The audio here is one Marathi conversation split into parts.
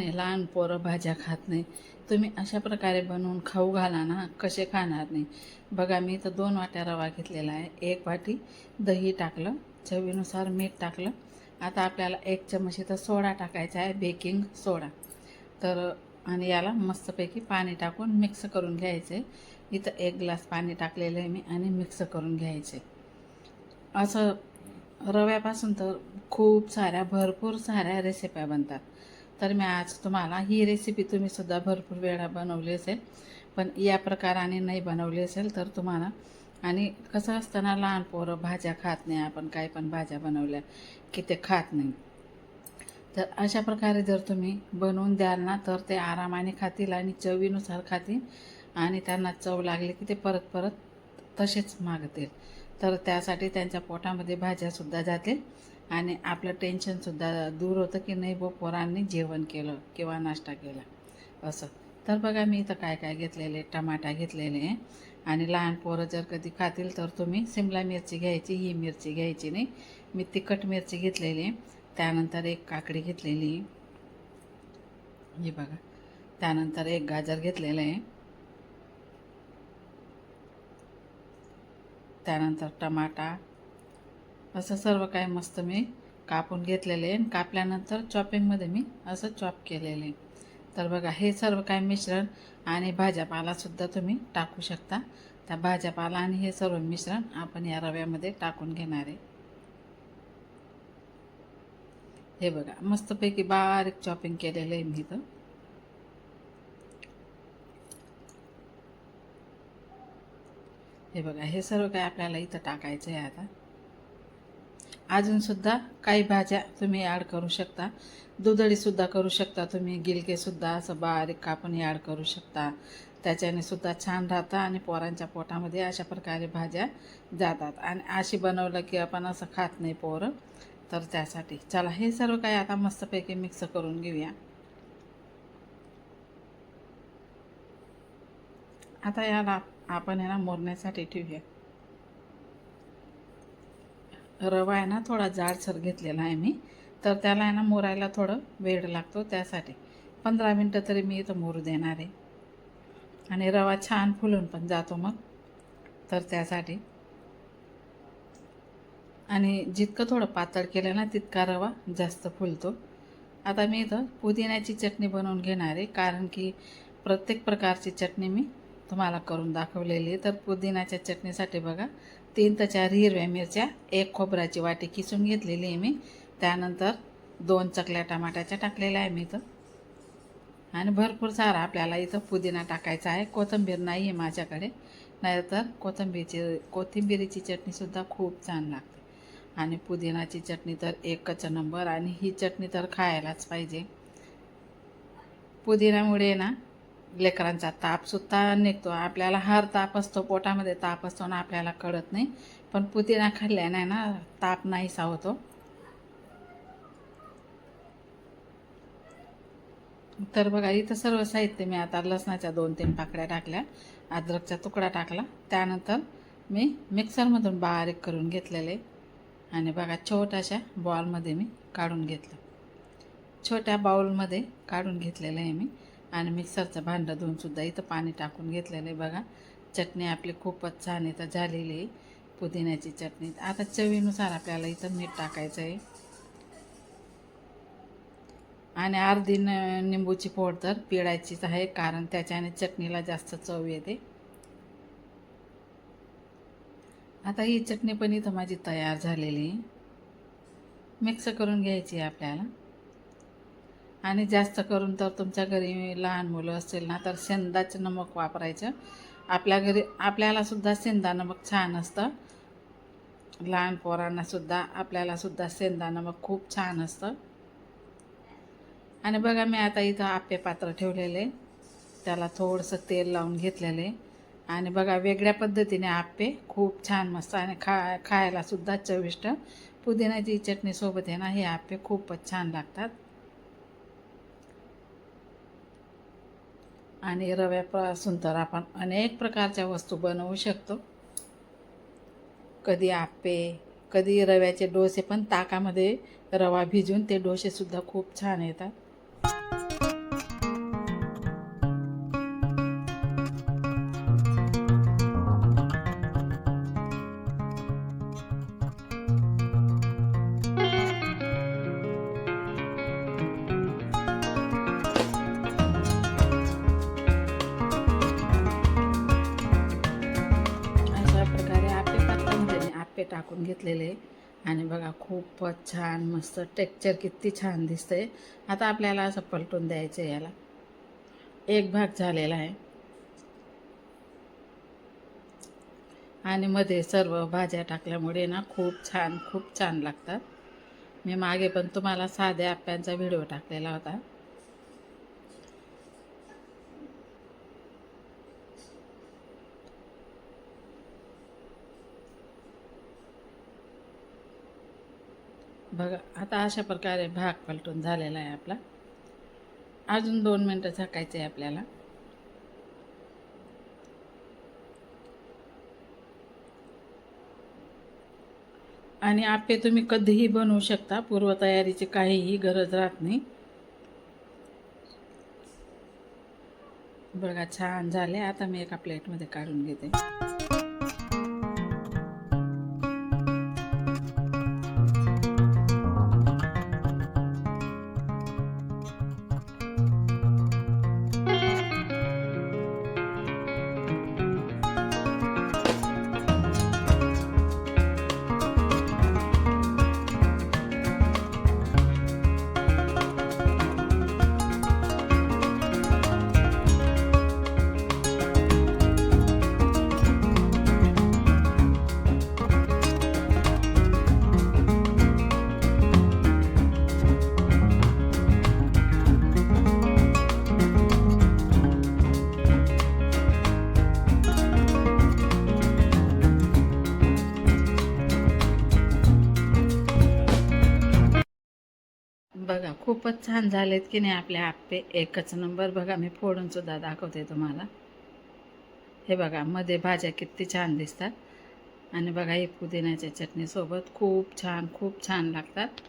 आणि लहान पोरं भाज्या खात नाही. तुम्ही अशा प्रकारे बनवून खाऊ घाला ना कसे खाणार नाही. बघा मी तर दोन वाट्या रवा घेतलेला आहे. एक वाटी दही टाकलं चवीनुसार मीठ टाकलं. आता आपल्याला एक चमच इथं सोडा टाकायचा आहे बेकिंग सोडा. तर आणि याला मस्तपैकी पाणी टाकून मिक्स करून घ्यायचे. इथं एक ग्लास पाणी टाकलेलं आहे मी आणि मिक्स करून घ्यायचे. असं रव्यापासून तर खूप साऱ्या भरपूर साऱ्या रेसिप्या बनतात. तर मी आज तुम्हाला ही रेसिपी तुम्ही सुद्धा भरपूर वेळा बनवली असेल. पण या प्रकाराने नाही बनवली असेल तर तुम्हाला आणि कसं असताना लहान पोरं भाज्या खात नाही आपण काही पण भाज्या बनवल्या की ते खात नाही. तर अशा प्रकारे जर तुम्ही बनवून द्याल ना तर ते आरामाने खातील आणि चवीनुसार खातील आणि त्यांना चव लागली की ते परत परत तसेच मागतील. तर त्यासाठी त्यांच्या पोटामध्ये भाज्यासुद्धा जातील. आणि आपलं टेन्शनसुद्धा दूर होतं की नाही बो पोरांनी जेवण केलं किंवा नाश्ता केला असं. तर बघा मी इथं काय काय घेतलेले टमाटा घेतलेले. आहे आणि लहान पोरं जर कधी खातील तर तुम्ही सिमला मिरची घ्यायची ही मिरची घ्यायची नाही. मी तिखट मिरची घेतलेली आहे त्यानंतर एक काकडी घेतलेली. हे बघा त्यानंतर एक गाजर घेतलेलं आहे. त्यानंतर टमाटा असं सर्व काय मस्त मी कापून घेतलेले आहे. आणि कापल्यानंतर चॉपिंगमध्ये मी असं चॉप केलेलं आहे. तर बघा हे सर्व काय मिश्रण आणि भाज्यापालासुद्धा तुम्ही टाकू शकता. त्या भाज्यापाला आणि हे सर्व मिश्रण आपण या रव्यामध्ये टाकून घेणार आहे. हे बघा मस्तपैकी बारीक चॉपिंग केलेलं आहे मी इथं. हे बघा हे सर्व काय आपल्याला इथं टाकायचं आहे आता. अजूनसुद्धा काही भाज्या तुम्ही ॲड करू शकता. दुधडीसुद्धा करू शकता तुम्ही गिलकेसुद्धा असं बारीक कापून ॲड करू शकता. त्याच्याने सुद्धा छान राहतं आणि पोरांच्या पोटामध्ये अशा प्रकारे भाज्या जातात. आणि अशी बनवलं की आपण असं खात नाही पोरं तर त्यासाठी. चला हे सर्व काही आता मस्तपैकी मिक्स करून घेऊया. आता याला आपण याला मोरण्यासाठी ठेवूया. रवा आहे ना थोडा जाडसर घेतलेला आहे मी. तर त्याला आहे ना मोरायला थोडं वेळ लागतो त्यासाठी. पंधरा मिनटं तरी मी इथं मोरू देणार आहे. आणि रवा छान फुलून पण जातो मग. तर त्यासाठी. आणि जितकं थोडं पातळ केलं ना तितका रवा जास्त फुलतो. आता मी इथं पुदिन्याची चटणी बनवून घेणार आहे कारण की प्रत्येक प्रकारची चटणी मी तुम्हाला करून दाखवलेली आहे. तर पुदिन्याच्या चटणीसाठी बघा तीन तर चार हिरव्या मिरच्या एक खोबऱ्याची वाटी किसून घेतलेली आहे मी. त्यानंतर दोन चकल्या टमाट्याच्या टाकलेल्या आहे मी इथं. आणि भरपूर सारा आपल्याला इथं पुदिना टाकायचा आहे. कोथिंबीर नाही आहे माझ्याकडे. नाहीतर कोथिंबीरची कोथिंबीरीची चटणीसुद्धा खूप छान लागते. आणि पुदिनाची चटणी तर एकच नंबर. आणि ही चटणी तर खायलाच पाहिजे. पुदिन्यामुळे ना लेकरांचा तापसुद्धा निघतो. आपल्याला हर ताप असतो पोटामध्ये ताप असतो ना आपल्याला कळत नाही. पण पुदिना खाल्ल्याने ना ताप नाहीसा होतो. तर बघा इथं सर्व साहित्य मी आता लसणाच्या दोन तीन पाकड्या टाकल्या अद्रकचा तुकडा टाकला. त्यानंतर मी मिक्सरमधून बारीक करून घेतलेले आणि बघा छोट्याशा बॉलमध्ये मी काढून घेतलं. छोट्या बाउलमध्ये काढून घेतलेलं आहे मी. आणि मिक्सरचं भांडं धुवूनसुद्धा इथं पाणी टाकून घेतलेलं आहे बघा. चटणी आपली खूपच छान इथं झालेली आहे पुदिन्याची चटणी. आता चवीनुसार आपल्याला इथं मीठ टाकायचं आहे. आणि अर्धी न निंबूची फोड तर पिळायचीच आहे कारण त्याच्याने चटणीला जास्त चव येते. आता ही चटणी पण इथं माझी तयार झालेली आहे. मिक्स करून घ्यायची आहे आपल्याला. आणि जास्त करून तर तुमच्या घरी लहान मुलं असतील ना तर शेंदाचं नमक वापरायचं. आपल्या घरी आपल्यालासुद्धा शेंदा नमक छान असतं. लहान पोरांनासुद्धा आपल्यालासुद्धा शेंदा नमक खूप छान असतं. आणि बघा मी आता इथं आप्पे पात्र ठेवलेले. त्याला थोडंसं तेल लावून घेतलेले. आणि बघा वेगळ्या पद्धतीने आप्पे खूप छान मस्त आणि खा खायलासुद्धा चविष्ट. पुदिन्याची चटणीसोबत आहे ना हे आप्पे खूपच छान लागतात. आणि रव्यापासून तर आपण अनेक प्रकारच्या वस्तू बनवू शकतो. कधी आप्पे कधी रव्याचे डोसे पण ताकामध्ये रवा भिजून ते डोसेसुद्धा खूप छान येतात. टाकून घेतलेले आहे. आणि बघा खूपच छान मस्त टेक्चर किती छान दिसतंय. आता आपल्याला असं पलटून द्यायचं आहे याला. एक भाग झालेला आहे. आणि मध्ये सर्व भाज्या टाकल्यामुळे ना खूप छान खूप छान लागतात. मी मागे पण तुम्हाला साध्या आप्यांचा व्हिडिओ टाकलेला होता. बघा आता अशा प्रकारे भाग पलटून झालेला आहे आपला. अजून दोन मिनटं झाकायचं आहे आपल्याला. आणि आपे तुम्ही कधीही बनवू शकता पूर्वतयारीची काहीही गरज राहत नाही. बघा छान झाले. आता मी एका प्लेटमध्ये काढून घेते. बघा खूपच छान झालेत की नाही आपले आप्पे एकच नंबर बघा मी फोडूनसुद्धा दाखवते तुम्हाला. हे बघा मध्ये भाज्या किती छान दिसतात. आणि बघा हे पुदिन्याच्या चटणीसोबत खूप छान खूप छान लागतात.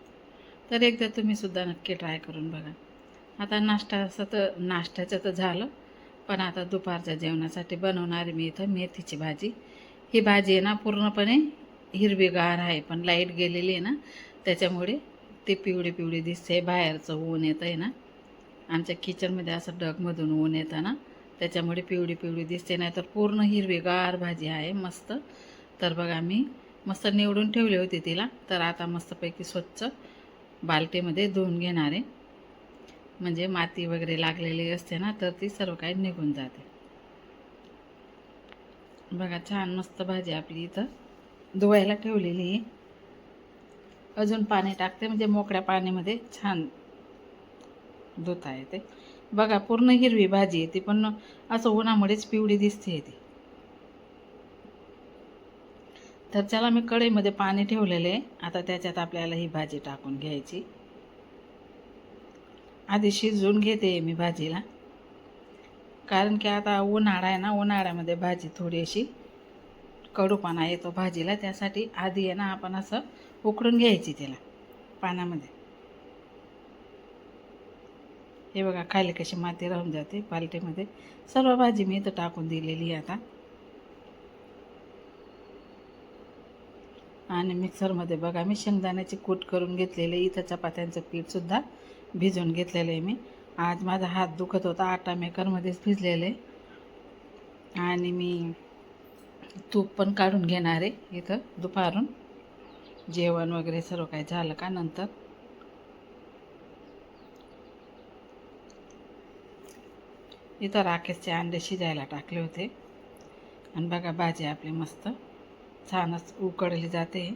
तर एकदा तुम्ही सुद्धा नक्की ट्राय करून बघा. आता नाश्ता असं तर नाश्त्याचं तर झालं पण आता दुपारच्या जेवणासाठी बनवणारी मी इथं मेथीची भाजी. ही भाजी आहे ना पूर्णपणे हिरवीगार आहे पण लाइट गेलेली आहे ना त्याच्यामुळे ते पिवळी पिवळी दिसते बाहेरचं ऊन येतं आहे ना. आमच्या किचनमध्ये असं डगमधून ऊन येतं ना त्याच्यामुळे पिवळी पिवळी दिसते नाही तर पूर्ण हिरवीगार भाजी आहे मस्त. तर बघा मी मस्त निवडून ठेवली होती तिला. तर आता मस्तपैकी स्वच्छ बाल्टीमध्ये धुवून घेणार आहे. म्हणजे माती वगैरे लागलेली असते ना तर ती सर्व काही निघून जाते. बघा छान मस्त भाजी आपली इथं धुवायला ठेवलेली आहे. अजून पाणी टाकते म्हणजे मोकळ्या पाण्यामध्ये छान धुता येते. बघा पूर्ण हिरवी भाजी येते ती पण असं उन्हामुळेच पिवळी दिसते ती तर त्याला मी कढईमध्ये पाणी ठेवलेलं. आहे आता त्याच्यात आपल्याला ही भाजी टाकून घ्यायची. आधी शिजवून घेते मी भाजीला. कारण की आता उन्हाळा आहे ना उन्हाळ्यामध्ये भाजी थोडी अशी कडूपणा येतो भाजीला. त्यासाठी आधी आहे ना आपण असं उकडून घ्यायची त्याला पानामध्ये. हे बघा खाली कशी माती राहून जाते पालटीमध्ये. सर्व भाजी मी इथं टाकून दिलेली आहे आता. आणि मिक्सरमध्ये बघा मी शेंगदाण्याची कूट करून घेतलेले इथं चपात्यांचं पीठसुद्धा भिजवून घेतलेलं आहे मी. आज माझा हात दुखत होता आटा मेकरमध्येच भिजलेले आणि मी तूप पण काढून घेणार आहे इथं दुपारून. जेवण वगैरे सर्व काही झालं का नंतर? इथं राकेशचे अंडे शिजायला टाकले होते. आणि बघा भाजी आपली मस्त छानच उकडली जाते.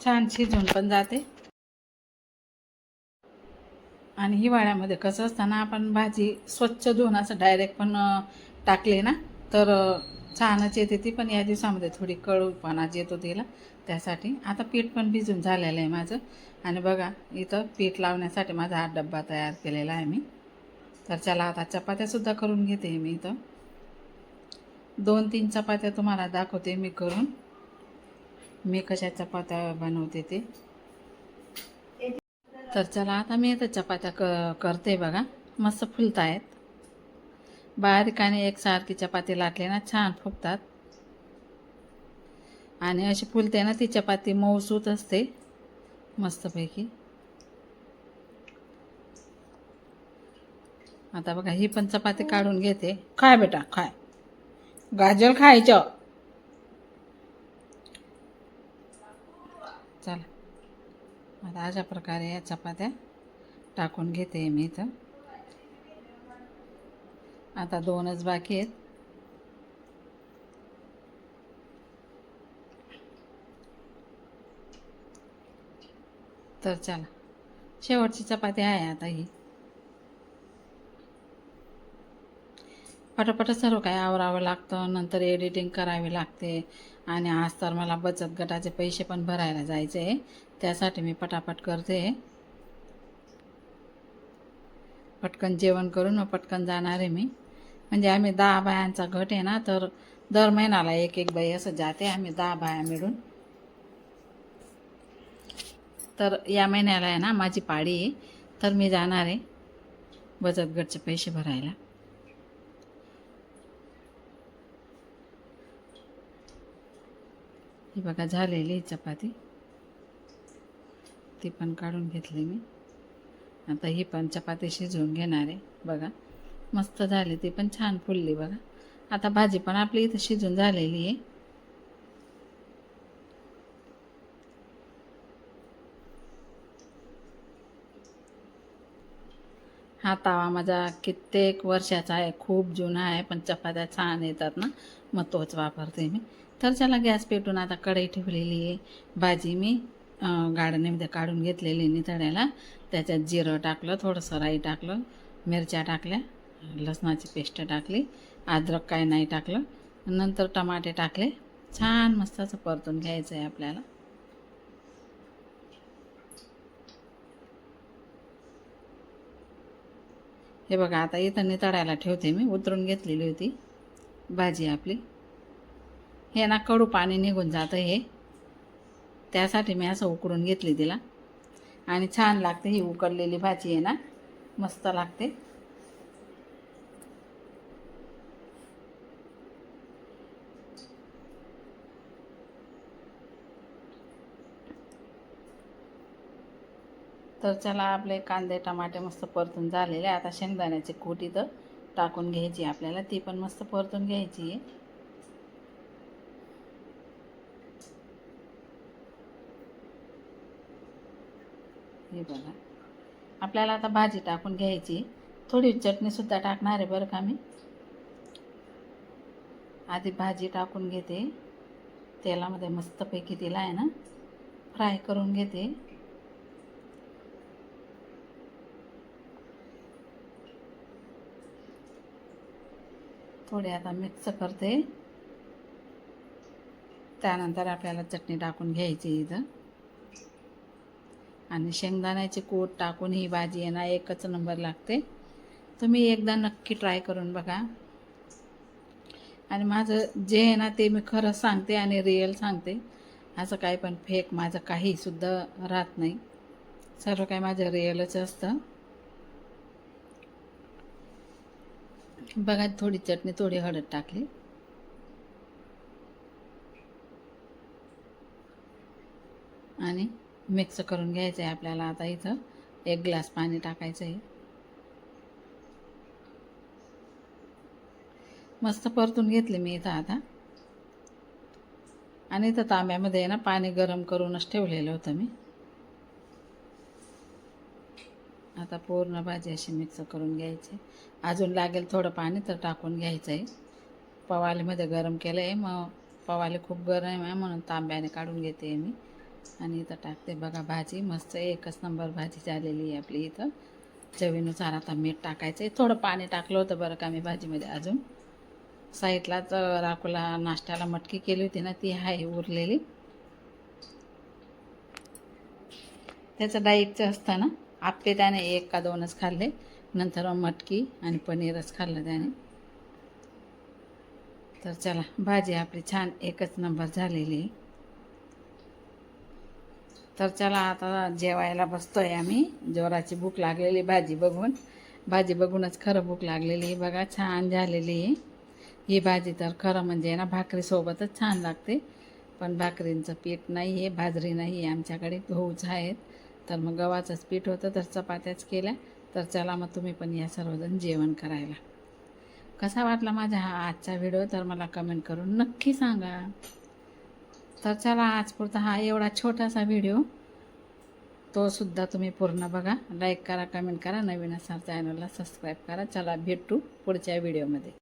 छान शिजून पण जाते. आणि हिवाळ्यामध्ये कसं असताना आपण भाजी स्वच्छ धुवून असं डायरेक्ट पण टाकले ना तर छानच येते ती पण या दिवसामध्ये थोडी कळूपणा येतो तिला त्यासाठी. आता पीठ पण भिजून झालेलं आहे माझं. आणि बघा इथं पीठ लावण्यासाठी माझा हा डब्बा तयार केलेला आहे मी. तर चला आता चपात्यासुद्धा करून घेते मी इथं. दोन तीन चपात्या तुम्हाला दाखवते मी करून. मी कशा चपात्या बनवते ते. तर चला आता मी इथं चपात्या क करते बघा. मस्त फुलत बारीकाने एकसारखी चपाती लाटली ना छान फुगतात. आणि अशी फुलते ना ती चपाती मऊसूत असते मस्तपैकी. आता बघा ही पण चपाती काढून घेते. खाय बेटा खाय. गाजर खायचं. चला. आता अशा प्रकारे या चपात्या टाकून घेते मी इथं. आता दोनच बाकी आहेत. तर चला शेवटची चपाती आहे आता ही. पटापट सर्व काय आवरावं लागतं नंतर एडिटिंग करावी लागते. आणि आज तर मला बचत गटाचे पैसे पण भरायला जायचे आहे. त्यासाठी मी पटापट करते. पटकन जेवण करून मग पटकन जाणार आहे मी. म्हणजे आम्ही दहा बायांचा गट आहे ना तर दर महिन्याला एक एक बाई असं जाते आम्ही दहा बाया मिळून. तर या महिन्याला आहे ना माझी पाळी आहे तर मी जाणार आहे बचत गटचे पैसे भरायला. ही बघा झालेली चपाती. ती पण काढून घेतली मी. आता ही पण चपाती शिजवून घेणार आहे बघा. मस्त झाली ती पण छान फुलली बघा. आता भाजी पण आपली इथं शिजून झालेली आहे. हा तावा माझा कित्येक वर्षाचा आहे खूप जुना आहे पण चपात्या छान येतात ना. मग तोच वापरते मी. तर त्याला गॅस पेटून आता कढई ठेवलेली आहे. भाजी मी अं, काढून घेतलेली नितळ्याला. त्याच्यात जिरं टाकलं थोडंसं राई टाकलं मिरच्या टाकल्या. लसणाची पेस्ट टाकली अद्रक काय नाही टाकलं नंतर टमाटे टाकले. छान मस्त असं परतून घ्यायचं आहे आपल्याला. हे बघा आता इथं नितळायला ठेवते मी उतरून घेतलेली होती भाजी आपली. हे ना कडू पाणी निघून जातं हे. त्यासाठी मी असं उकडून घेतली तिला. आणि छान लागते ही उकडलेली भाजी आहे ना मस्त लागते. तर चला आपले कांदे टमाटे मस्त परतून झालेले आता शेंगदाण्याची कूट इथं टाकून घ्यायची आपल्याला. ती पण मस्त परतून घ्यायची आहे. हे बघा. आपल्याला आता भाजी टाकून घ्यायची थोडी चटणीसुद्धा टाकणार आहे बरं का मी. आधी भाजी टाकून घेते. तेलामध्ये मस्तपैकी तिला आहे ना फ्राय करून घेते. थोडे आता मिक्स करते. त्यानंतर आपल्याला चटणी टाकून घ्यायची इथं. आणि शेंगदाण्याची कोट टाकून ही भाजी आहे ना एकच नंबर लागते. तुम्ही एकदा नक्की ट्राय करून बघा. आणि माझं जे आहे ना ते मी खरं सांगते आणि रिअल सांगते. असं काही पण फेक माझं काहीसुद्धा राहत नाही. सर्व काही माझं रिअलच असतं. बघा थोडी चटणी थोडी हळद टाकली. आणि मिक्स करून घ्यायचं आहे आपल्याला आता इथं. एक ग्लास पाणी टाकायचं आहे. मस्त परतून घेतले मी इथं आता. आणि इथं तांब्यामध्ये आहे ना पाणी गरम करूनच ठेवलेलं होतं मी. आता पूर्ण भाजी अशी मिक्स करून घ्यायची. अजून लागेल थोडं पाणी तर टाकून घ्यायचं आहे पवालीमध्ये गरम केलं आहे मग पवाली खूप गरम आहे म्हणून तांब्याने काढून घेते मी. आणि इथं टाकते बघा भाजी मस्त एकच नंबर भाजी झालेली आहे आपली इथं. चवीनुसार आता मीठ टाकायचं आहे थोडं पाणी टाकलं होतं बरं का मी भाजीमध्ये अजून. साईडलाच राखूला नाश्त्याला मटकी केली होती ना ती आहे उरलेली. त्याचं डाईटचं असतं ना? आपले त्याने एक का दोनच खाल्ले. नंतर मटकी आणि पनीरच खाल्लं त्याने. तर चला भाजी आपली छान एकच नंबर झालेली. आहे तर चला आता जेवायला बसतोय आम्ही. जोराची भूक लागलेली भाजी बघून. भाजी बघूनच खरं भूक लागलेली आहे बघा छान झालेली आहे. ही भाजी तर खरं म्हणजे ना भाकरीसोबतच छान लागते. पण भाकरींचं पीठ नाही आहे बाजरी नाही आहे आमच्याकडे गहूच आहेत. तर मग गव्हाचंच पीठ होतं तर चपात्याच केल्या. तर चला मग तुम्ही पण या सर्वजण जेवण करायला. कसा वाटला माझा हा आजचा व्हिडिओ? तर मला कमेंट करून नक्की सांगा. तर चला आजपुरता हा एवढा छोटासा व्हिडिओ. तो सुद्धा तुम्ही पूर्ण बघा. लाईक करा कमेंट करा. नवीन असा चॅनलला सबस्क्राईब करा. चला भेटू पुढच्या व्हिडिओमध्ये.